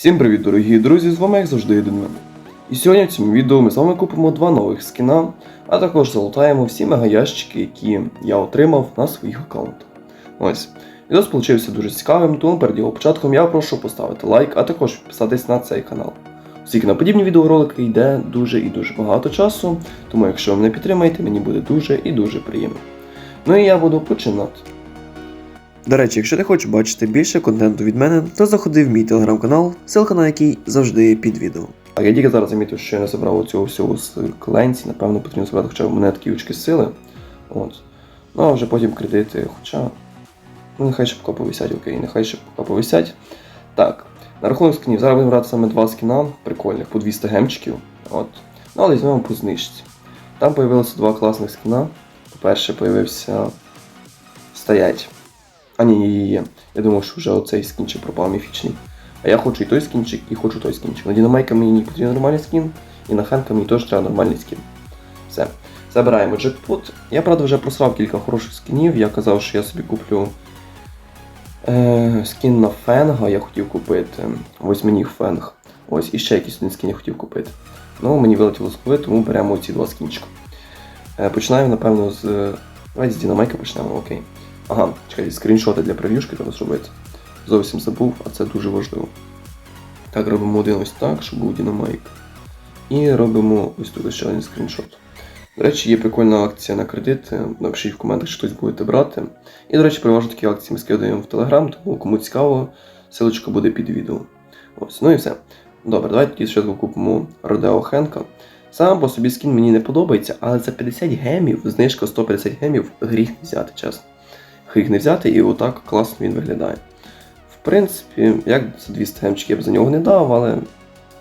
Всім привіт, дорогі друзі! З вами як завжди один мене. І сьогодні в цьому відео ми з вами купимо два нових скіна, а також залутаємо всі мегаящики, які я отримав на своїх аккаунтах. Ось. Відео получився дуже цікавим, тому перед його початком я прошу поставити лайк, а також підписатись на цей канал. Оскільки на подібні відеоролики йде дуже і дуже багато часу, тому якщо ви мене підтримаєте, мені буде дуже і дуже приємно. Ну і я буду починати. До речі, якщо ти хочеш бачити більше контенту від мене, то заходи в мій телеграм-канал, ссылка на який завжди є під відео. А я тільки зараз замітив, що я не забрав цього всього з кленці, напевно, потрібно забрати хоча б монетки і очки сили. От. Ну а вже потім кредити, хоча. Ну, нехай ще поки повисять, окей, нехай ще поки повисять. Так, на рахунок скінів, зараз будемо брати саме два скіна, прикольних, по 200 гемчиків. От. Ну, але візьмемо по знижці. Там появилося два класних скіна. По-перше, появився стоять. А ні, ні, ні. Я думав, що вже оцей скінчик пропав міфічний. А я хочу і той скінчик, і хочу той скінчик. На Дінамайка мені потрібен нормальний скін, і на Хенка мені теж треба нормальний скін. Все. Забираємо джекпот. Я, правда, вже просрав кілька хороших скінів. Я казав, що я собі куплю е, скін на Фенга, я хотів купити. Восьминіг Фенг. Ось, і ще якийсь один скін я хотів купити. Ну, мені вилетіло з голови, тому беремо ці два скінчика. Е, починаємо, напевно, з. Давайте з Дінамайка почнемо, окей. Ага, чекайте, скріншоти для прев'юшки треба зробити. Зовсім забув, а це дуже важливо. Так, робимо один ось так, щоб був Dynamite. І робимо ось тут ще один скріншот. До речі, є прикольна акція на кредит. Напишіть в коментах, що хтось будете брати. І, до речі, переважно такі акції ми скидаємо в Телеграм, тому кому цікаво, ссылочка буде під відео. Ось, ну і все. Добре, давайте тоді спочатку купимо Родео Хенка. Сам по собі скін мені не подобається, але за 50 гемів, знижка 150 гемів, гріх взяти, чесно їх не взяти, і отак класно він виглядає. В принципі, як за 200 гемчиків я б за нього не дав, але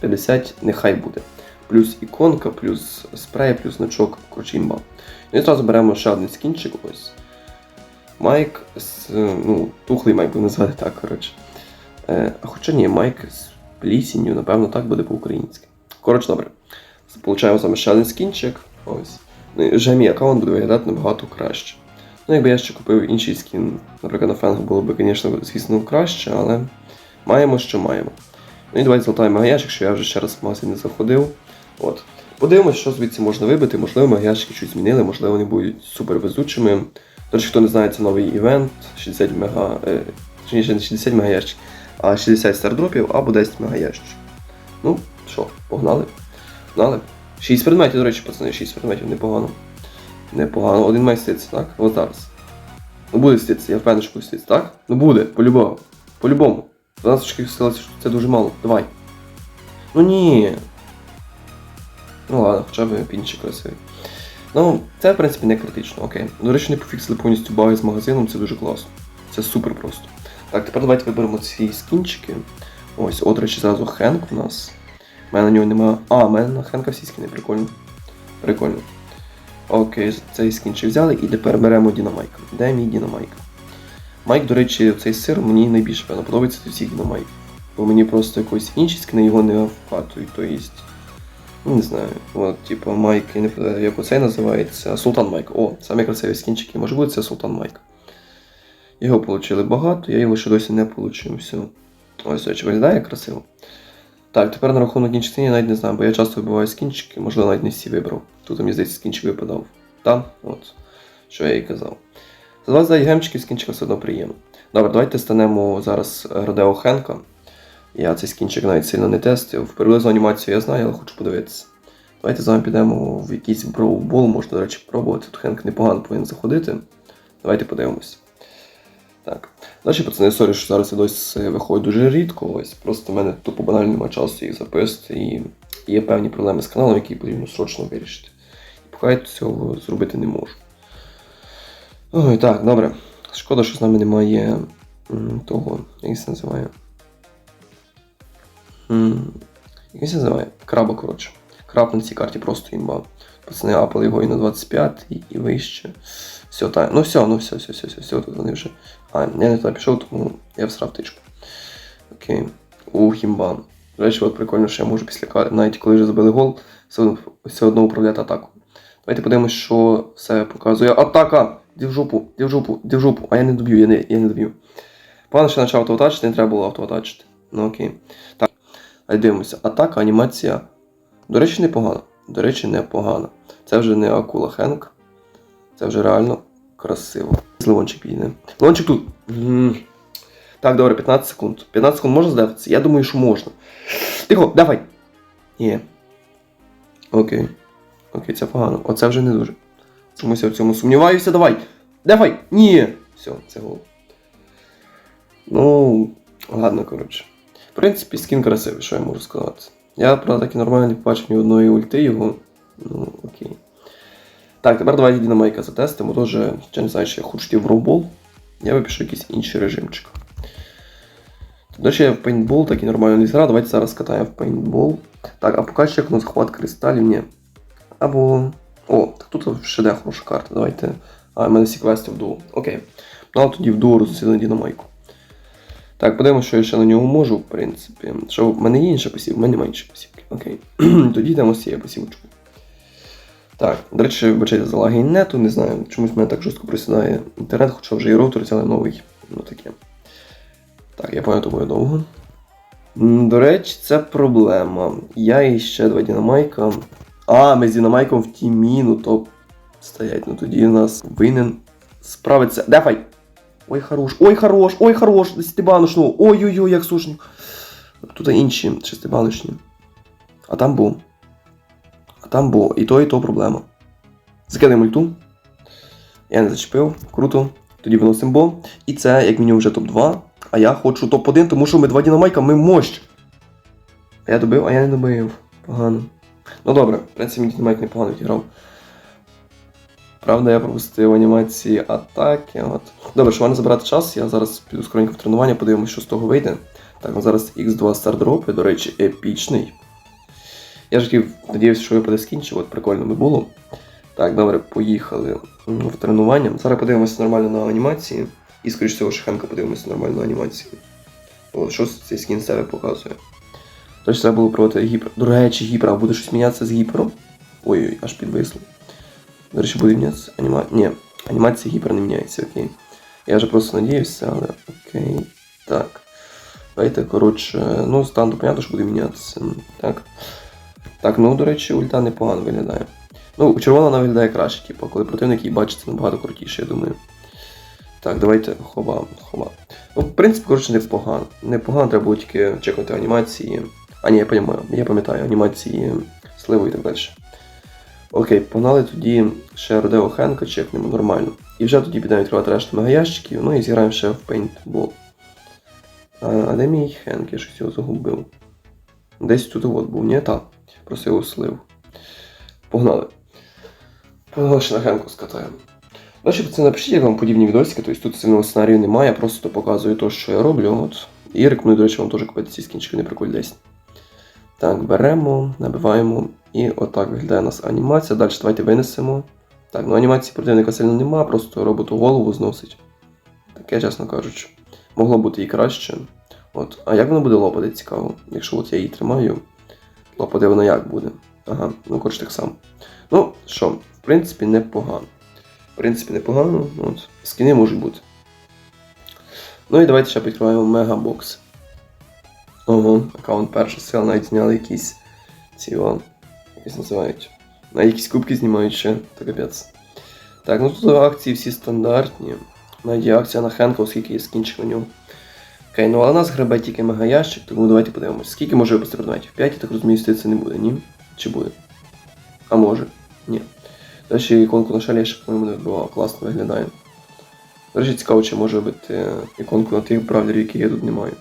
50 нехай буде. Плюс іконка, плюс спрей, плюс значок Кочімба. Ну і одразу беремо ще один скінчик ось. Майк з. ну, тухлий майк будемо назвати так, коротше. Е, хоча ні, майк з плісінню, напевно, так буде по-українськи. Коротше, добре. Получаємо саме ще один скінчик. Ось. Ну, і вже мій аккаунт буде виглядати набагато краще. Ну, якби я ще купив інший скін, наприклад, на фенгу було б, звісно, звісно, краще, але маємо, що маємо. Ну і давайте золотаємо магаяшик, що я вже ще раз в магазин не заходив. От. Подивимось, що звідси можна вибити, можливо, магаяшки щось змінили, можливо, вони будуть супер везучими. До речі, хто не знає, це новий івент, 60 мега. Е, точніше, не 60 мегаящиків, а 60 стардропів або 10 мегаящиків. Ну, що, погнали? Погнали. 6 предметів, до речі, пацани, 6 предметів, непогано. Непогано. Один має так? Ось зараз. Ну буде ститися, я впевнений, що буде так? Ну буде, по-любому. По-любому. 12 очків сказали, що це дуже мало. Давай. Ну ні. Ну ладно, хоча б пінчик красивий. Ну, це в принципі не критично, окей. До речі, не пофіксили повністю баги з магазином, це дуже класно. Це супер просто. Так, тепер давайте виберемо ці скінчики. Ось, от, речі, зразу Хенк у нас. У мене на нього немає. А, у мене на Хенка всі скіни, прикольно. Прикольно. Окей, цей скінчик взяли і тепер беремо Дінамайка. Де мій Дінамайк? Майк, до речі, цей сир мені найбільше певно, подобається з всіх Дінамайк. Бо мені просто якось інші скини його не вкатують, то есть. Ну, не знаю. От, типу, Майк, я не пам'ятаю, як оцей називається. Султан Майк. О, самі красиві скінчики. Може бути, це Султан Майк. Його отримали багато, я його ще досі не отримав. Все. Ось, до речі, виглядає красиво. Так, тепер на рахунок я навіть не знаю, бо я часто вибиваю скінчики, можливо, навіть не всі вибрав. Тут мені здається скінчик випадав. Там, от, що я і казав. За 29 гемчиків скінчика все одно приємно. Добре, давайте станемо зараз Родео Хенка. Я цей скінчик навіть сильно не тестив. Приблизну анімацію я знаю, але хочу подивитися. Давайте з вами підемо в якийсь броубол, можна, до речі, пробувати. Тут Хенк непогано повинен заходити. Давайте подивимось. Так. Далі, пацани, сорі, що зараз відоси виходить дуже рідко, ось просто в мене тупо банально немає часу їх записувати, і є певні проблеми з каналом, які потрібно срочно вирішити. І поки я цього зробити не можу. Ой, так, добре. Шкода, що з нами немає того, як це називає. Як це називає? Краба, коротше. Краб на цій карті просто імба. Пацани апали його і на 25, і, і вище. Все, так. Ну все, ну все, все, все, все, все, тут вони вже. А, я не туди пішов, тому я всрав тичку. Окей. У хімбан. До речі, от прикольно, що я можу після навіть коли вже забили гол, все одно, все одно управляти атаку. Давайте подивимось, що все показує. Атака! Іди в жопу, іди в жопу, іди в жопу. А я не доб'ю, я не, я не доб'ю. Погано, що почав автоатачити, не треба було автоатачити. Ну окей. Так. А дивимося. Атака, анімація. До речі, непогана. До речі, непогана. Це вже не акула Хенк. Це вже реально красиво. Лимончик підійде. Лимончик тут. Так, добре, 15 секунд. 15 секунд можна здатися? Я думаю, що можна. Тихо, давай. Ні. Окей. Окей, це погано. Оце вже не дуже. Чомусь я в цьому сумніваюся. Давай. Давай. Ні. Все, це гол. Ну, ладно, коротше. В принципі, скін красивий, що я можу сказати. Я, правда, так і нормально не побачив ні одної ульти його. Ну, окей. Так, тепер давайте Дінамайка затестимо. Тоже, я не знаю, чи я хочу в роубол. Я випишу якийсь інший режимчик. До речі, я в пейнтбол так і нормально не зграв. Давайте зараз катаємо в пейнтбол. Так, а поки ще як у нас хват кристалів, ні. Або. О, так тут ще де хороша карта. Давайте. А, в мене всі квести в дуо. Окей. Ну, а тоді в дуо розсіли Дінамайку. Так, подивимося, що я ще на нього можу, в принципі. Що в мене є інша посів, в мене іншої посівки. Окей. Тоді йдемо з цією посівочкою. Так, до речі, вибачайте за лаги нету, не знаю, чомусь в мене так жорстко просідає інтернет, хоча вже і роутер взяли новий. Ну таке. Так, я пам'ятаю довго. До речі, це проблема. Я і ще два Дінамайка. А, ми з Дінамайком в тімі, ну то стоять, ну тоді у нас винен справиться. Дефай! Ой, хорош, ой, хорош, ой, хорош, десятибаночну, ой-ой-ой, як сушні. Тут інші шестибаночні. А там був. А там був. І то, і то проблема. Закидаємо ульту. Я не зачепив. Круто. Тоді виносимо бо. І це, як мінімум, вже топ-2. А я хочу топ-1, тому що ми два дінамайка, ми мощ. А я добив, а я не добив. Погано. Ну добре, в принципі, мій дінамайк непогано відіграв. Правда, я пропустив анімації атаки. От. Добре, що мене забирати час, я зараз піду скоренько в тренування, подивимося, що з того вийде. Так, зараз X2 стардропи, до речі, епічний. Я ж хотів, надіявся, що випаде скінчив, от прикольно би було. Так, добре, поїхали в тренування. Зараз подивимося нормально на анімації. І, скоріш всього, Шахенка подивимося нормально на анімації. О, що цей скін себе показує. Тож треба було проводити гіпер. До речі, гіпер, а буде щось мінятися з гіпером? Ой-ой, аж підвисло. До речі, мінятися аніма... Ні, анімація гіпер не міняється, окей. Я вже просто надіявся, але окей. Так. Давайте, коротше, ну, стан, понятно, що буде мінятися. Так. Так, ну, до речі, ульта непогано виглядає. Ну, червона вона виглядає краще, типу, коли противник її бачиться набагато крутіше, я думаю. Так, давайте хоба, хоба. Ну, в принципі, коротше, непогано. Непогано, треба було тільки чекати анімації. А ні, я пам'ятаю, я пам'ятаю анімації сливу і так далі. Окей, погнали тоді ще Родео Хенка, чекнемо нормально. І вже тоді підемо відкривати решту мегаящиків, ну і зіграємо ще в пейнтбол. А, а де мій Хенк? Я щось його загубив. Десь тут от був, ні. Просто його слив. Погнали. Погнали ще на Хенку скатаємо. Далі це напишіть, як вам подібні відосики, тобто тут сильного сценарію немає, я просто показую те, що я роблю. От. І рекомендую, до речі, вам теж купити ці скінчики, не прикольні десь. Так, беремо, набиваємо. І отак виглядає у нас анімація. Далі давайте винесемо. Так, ну анімації противника сильно нема, просто роботу голову зносить. Таке, чесно кажучи. Могло бути і краще. От. А як воно буде лопати, цікаво. Якщо от я її тримаю, лопати воно як буде. Ага, ну коротше так само. Ну, що, в принципі, непогано. В принципі, непогано. От. Скіни можуть бути. Ну і давайте ще відкриваємо мегабокс. Ого, аккаунт перша сила, навіть зняли якісь ці о, якісь називають. На якісь кубки знімають ще, то капець. Так, ну тут акції всі стандартні. Навіть акція на Хенка, оскільки є скінчик на нього. Окей, ну а у нас гребе тільки мегаящик, тому давайте подивимось. Скільки може випасти предметів? 5, я так розумію, це не буде, ні? Чи буде? А може? Ні. До речі, іконку на шалі я ще, по-моєму, не вибивав, класно виглядає. До речі, цікаво, чи може бути іконку на тих бравлерів, які я тут не маю.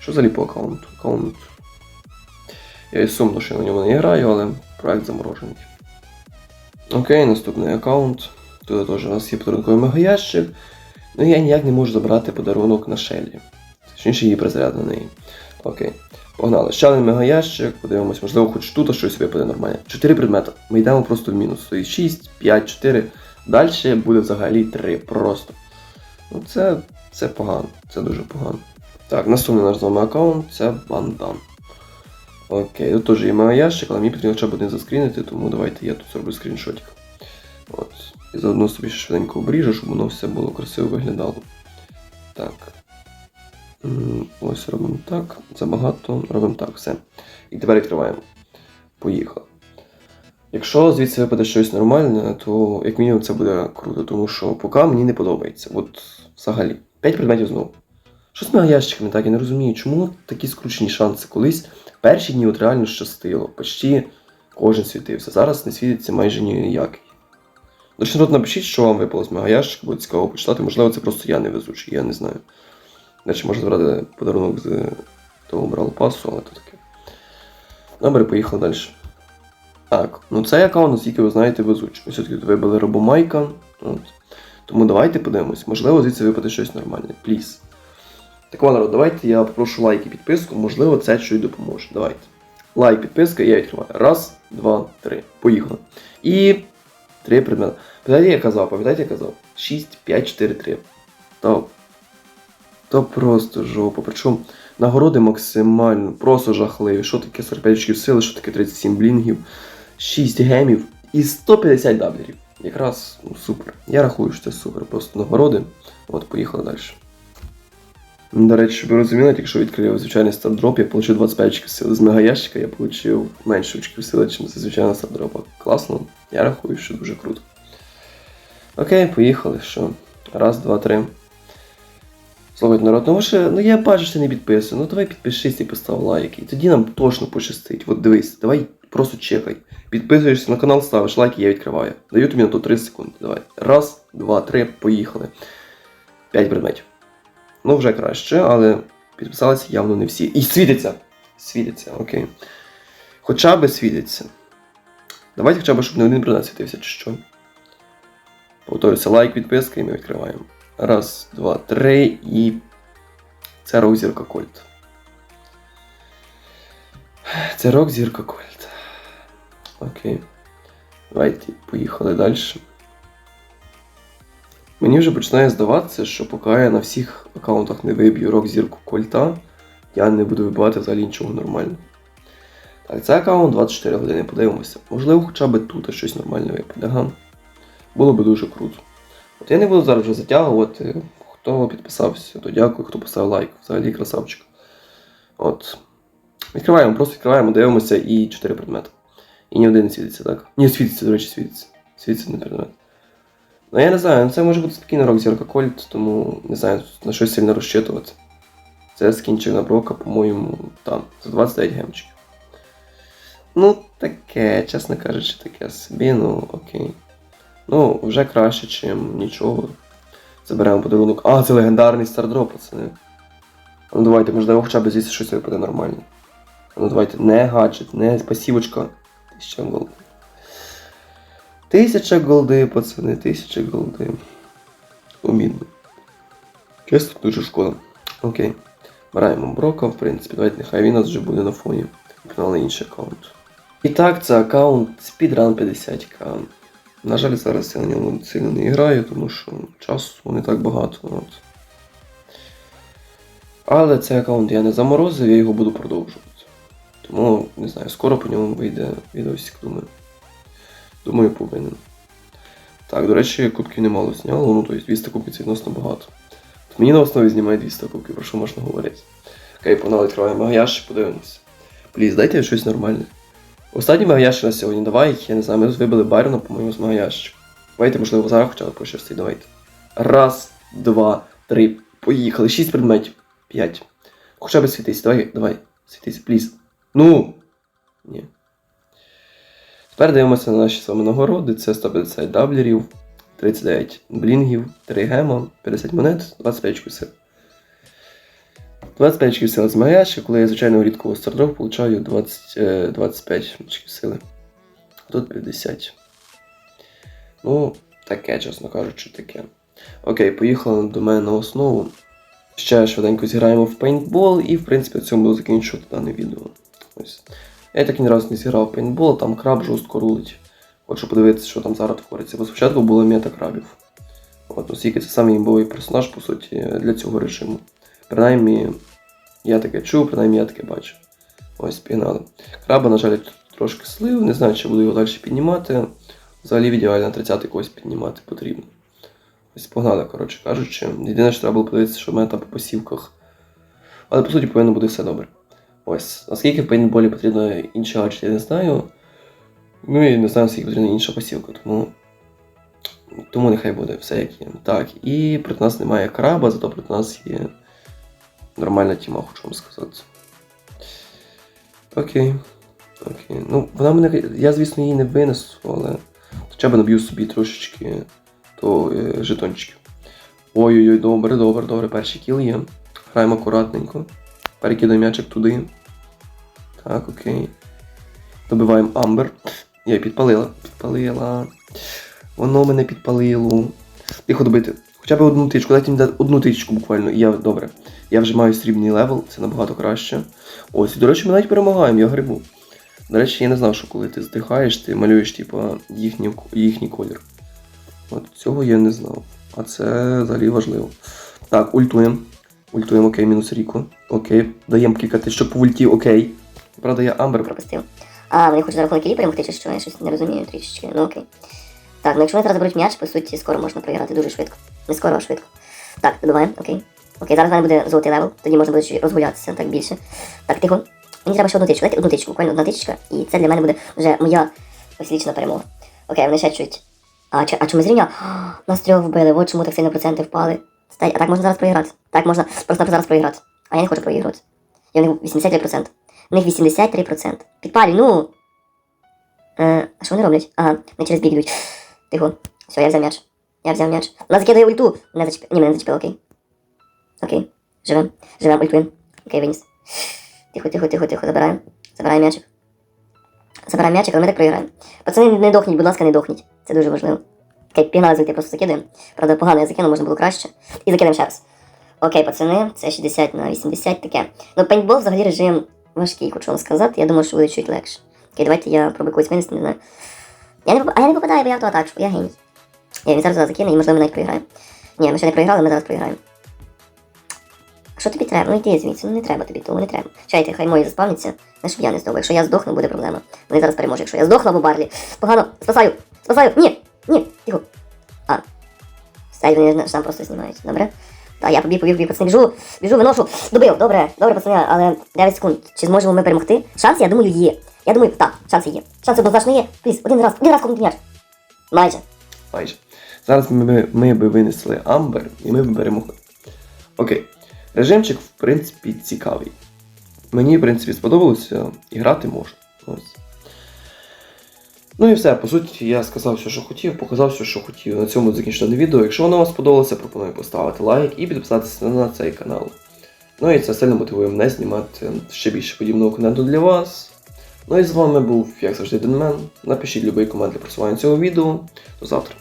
Що взагалі по аккаунту? Аккаунт. Я і сумно, що я на ньому не граю, але проект заморожений. Окей, наступний аккаунт. Тут теж у нас є подарунковий мегаящик. Ну я ніяк не можу забрати подарунок на Шеллі. Точніше її призаряд на неї. Окей. Погнали. Ще один мегаящик, подивимось, можливо, хоч тут щось випаде нормальне. Чотири предмети. Ми йдемо просто в мінус. Тобто 6, 5, 4. Далі буде взагалі 3. Просто. Ну це, це погано. Це дуже погано. Так, наступний наш з вами аккаунт це бандан. Окей, тут теж є мегаящик, але мені потрібно хоча б один заскрінити, тому давайте я тут зроблю скріншотик. От. І заодно собі швиденько обріжу, щоб воно все було красиво виглядало. Так. Ось робимо так. Забагато. Робимо так, все. І тепер відкриваємо. Поїхали. Якщо звідси випаде щось нормальне, то як мінімум це буде круто, тому що поки мені не подобається. От взагалі. 5 предметів знову. Що з ящиками, так я не розумію, чому такі скручені шанси? Колись перші дні от реально щастило. Почти кожен світився. Зараз не світиться майже ніякий. Речі, тут напишіть, що вам випало з мегаящика, буде цікаво почитати. Можливо, це просто я не везучий, я не знаю. Значить, можна забрати подарунок з того брал пасу, але то таке. Добре, поїхали далі. Так, ну цей аккаунт, наскільки ви знаєте, везучий. Ось все-таки вибили робомайка. От. Тому давайте подивимось. Можливо, звідси випаде щось нормальне. Пліз. Так, народ, давайте я попрошу лайк і підписку. Можливо, це щось допоможе. Давайте. Лайк, підписка, я відкриваю. Раз, два, три. Поїхали. І три предмети. Пам'ятаєте, я казав, пам'ятаєте, я казав? 6, 5, 4, 3. То, то просто жопа. Причому нагороди максимально, просто жахливі. Що таке 45 очків сили, що таке 37 блінгів, 6 гемів і 150 даблерів. Якраз ну, супер. Я рахую, що це супер. Просто нагороди. От, поїхали далі. До речі, щоб ви розуміли, якщо відкрив звичайний стардроп, я отримав 25 очків сили. З мегаящика я отримав менше очків сили, ніж з звичайного стардропа. Класно. Я рахую, що дуже круто. Окей, поїхали. Що? Раз, два, три. Слухайте, народ, ну ви ну я бачу, що ти не підписаний. Ну давай підпишись і постав лайк. І тоді нам точно пощастить. От дивись, давай просто чекай. Підписуєшся на канал, ставиш лайк, і я відкриваю. Даю тобі на то 30 секунд. Давай. Раз, два, три, поїхали. П'ять предметів. Ну, вже краще, але підписалися явно не всі. І світиться! Світиться, окей. Хоча би світиться. Давайте хоча б, щоб не один предмет світився, чи що. Повторюся, лайк, підписка, і ми відкриваємо. Раз, два, три і. Це рок зірка Кольт. Це рок зірка Кольт. Окей. Давайте поїхали далі. Мені вже починає здаватися, що поки я на всіх аккаунтах не виб'ю рок зірку Кольта, я не буду вибивати взагалі нічого нормального. Так, це аккаунт 24 години, подивимося. Можливо, хоча б тут щось нормальне випаде, ага. Було б дуже круто. От я не буду зараз вже затягувати. Хто підписався, то дякую, хто поставив лайк. Взагалі красавчик. От. Відкриваємо, просто відкриваємо, дивимося і 4 предмети. І ні один не світиться, так? Ні, світиться, до речі, світиться. Світиться не предмет. Ну я не знаю, ну, це може бути спокійно рок зірка Кольт, тому не знаю, на щось сильно розчитувати. Це скінчив на брока, по-моєму, там, за 29 гемчиків. Ну, таке, чесно кажучи, таке собі, ну окей. Ну, вже краще, чим нічого. Заберемо подарунок. А, це легендарний стардроп, пацани. Ну давайте, можливо, хоча б звідси щось випаде нормально. Ну давайте, не гаджет, не спасівочка. Тисяча голди. Тисяча голди, пацани, тисяча голди. Обідно. Чесно, дуже шкода. Окей. Бираємо Брока, в принципі, давайте нехай він у нас вже буде на фоні. Пігнали інший аккаунт. І так, це аккаунт Speedrun 50к. На жаль, зараз я на ньому сильно не граю, тому що часу не так багато. От. Але цей аккаунт я не заморозив, я його буду продовжувати. Тому, не знаю, скоро по ньому вийде відосик, думаю. Думаю, повинен. Так, до речі, кубків немало зняло, ну тобто 200 кубків це відносно багато. От мені на основі знімає 200 кубків, про що можна говорити. Окей, погнали, відкриваємо мегаящик, подивимося. Пліз, дайте щось нормальне. Останній мегаящик на сьогодні, давай, я не знаю, ми вибили Байрона, по-моєму, з мегаящика. Давайте, можливо, зараз хоча б пощастить, давайте. Раз, два, три, поїхали. Шість предметів. П'ять. Хоча б світись, давай, давай, світись, пліз. Ну. Ні. Тепер дивимося на наші з вами нагороди. Це 150 даблерів, 39 блінгів, 3 гема, 50 монет, 25 очків сил. 25 очків сили з маяща, коли я звичайно рідкого стартов получаю 20, е, 25 очків сили. Тут 50. Ну, таке, чесно кажучи, таке. Окей, поїхали до мене на основу. Ще швиденько зіграємо в пейнтбол і, в принципі, в цьому буду закінчувати дане відео. Ось. Я так ні разу не зіграв пейнтбол, там краб жорстко рулить. Хочу подивитися, що там зараз твориться. Бо спочатку була мета крабів. От, оскільки це самий імбовий персонаж, по суті, для цього режиму. Принаймні, я таке чув, принаймні я таке бачу. Ось, пігнали. Краба, на жаль, трошки слив, не знаю, чи буду його далі піднімати. Взагалі в ідеалі на 30 когось піднімати потрібно. Ось погнали, коротше кажучи. Єдине, що треба було подивитися, що там по посівках Але по суті повинно бути все добре. Ось. Наскільки в пейнтболі потрібно інші гаджети, я не знаю. Ну і не знаю, скільки потрібна інша посілка, тому. Тому нехай буде все як є. Так, і проти нас немає краба, зато проти нас є нормальна тіма, хочу вам сказати. Окей. Окей. Ну, вона мене. Я, звісно, її не винесу, але хоча б наб'ю собі трошечки то е, жетончиків. Ой-ой-ой, добре, добре, добре. Перший кіл є. Граємо акуратненько. Перекидаємо м'ячик туди. Так, окей. Добиваємо Амбер. Я її підпалила. Підпалила. Воно мене підпалило. Тихо добити. Хоча б одну тичку, дайте мені одну тичку буквально. І я добре. Я вже маю срібний левел, це набагато краще. Ось, і, до речі, ми навіть перемагаємо, я грибу. До речі, я не знав, що коли ти здихаєш, ти малюєш, типу, їхній, їхній колір. От цього я не знав. А це взагалі важливо. Так, ультуємо. Ультуємо, окей, мінус Ріко. Окей. Даємо кілька тичок по ульті, окей. Правда, я Амбер пропустив. А, вони хочуть за рахунок перемогти, чи що? Я щось не розумію трішечки. Ну окей. Так, ну якщо вони зараз заберуть м'яч, по суті, скоро можна програти дуже швидко. Не скоро, а швидко. Так, добиваємо, окей. Окей, зараз в мене буде золотий левел, тоді можна буде розгулятися так більше. Так, тихо. Мені треба ще одну тичку. Дайте одну тичку, буквально одна тичка, і це для мене буде вже моя освічна перемога. Окей, вони ще чуть. А, чи, а чому зрівня? Нас трьох вбили, от чому так сильно проценти впали. Стай, а так можна зараз проіграти. Так можна просто зараз проіграти. А я не хочу проігрувати. Я них 83%. У них 83%. Підпалюй, ну. Е, а що вони роблять? Ага, не через бік йдуть. Тихо. Все, я взяв м'яч. Я взяв м'яч. Вона закидає ульту. Не зачепив. Ні, мене не зачепив, окей. Окей. Живем. Живем, ультуємо. Окей, виніс. Тихо, тихо, тихо, тихо. Забираємо. Забираємо м'ячик. Забираємо м'ячик, але ми так програємо. Пацани, не дохніть, будь ласка, не дохніть. Це дуже важливо. Окей, пігнали звідти, просто закидуємо. Правда, погано я закинув, можна було краще. І закинемо ще раз. Окей, пацани, це 60 на 80 таке. Ну, пейнтбол взагалі режим важкий, хочу вам сказати. Я думаю, що буде чуть легше. Окей, давайте я пробую когось винести, не знаю. Я не, а я не попадаю, бо я автоатаку, я геній. Я він зараз закине і можливо навіть проіграємо. Ні, ми ще не проіграли, ми зараз проіграємо. Що тобі треба? Ну йди звідси, ну не треба тобі того, не треба. Чайте, хай мої заспавняться, не щоб я не здох. Якщо я здохну, буде проблема. Вони зараз переможуть. Якщо я здохла в Барлі. Погано, спасаю, спасаю, ні, ні, тихо. А. Стать вони ж там просто знімають, добре? Так, я побіг, побіг, побіг, пацани, біжу, біжу, виношу. Добив, добре, добре, пацани, але 9 секунд. Чи зможемо ми перемогти? Шанс, я думаю, є. Я думаю, так, шанси є. Шанси однозначно є. Пліз, один раз, один раз кому м'яч. Майже. Майже. Зараз ми, ми би винесли Амбер і ми б перемогли. Окей. Режимчик, в принципі, цікавий. Мені, в принципі, сподобалося і грати можна. Ось. Ну і все, по суті, я сказав все, що хотів, показав все, що хотів. На цьому закінчено відео. Якщо воно вам сподобалося, пропоную поставити лайк і підписатися на цей канал. Ну і це сильно мотивує мене знімати ще більше подібного контенту для вас. Ну і з вами був, як завжди, Денмен. Напишіть будь-який комент для просування цього відео. До завтра.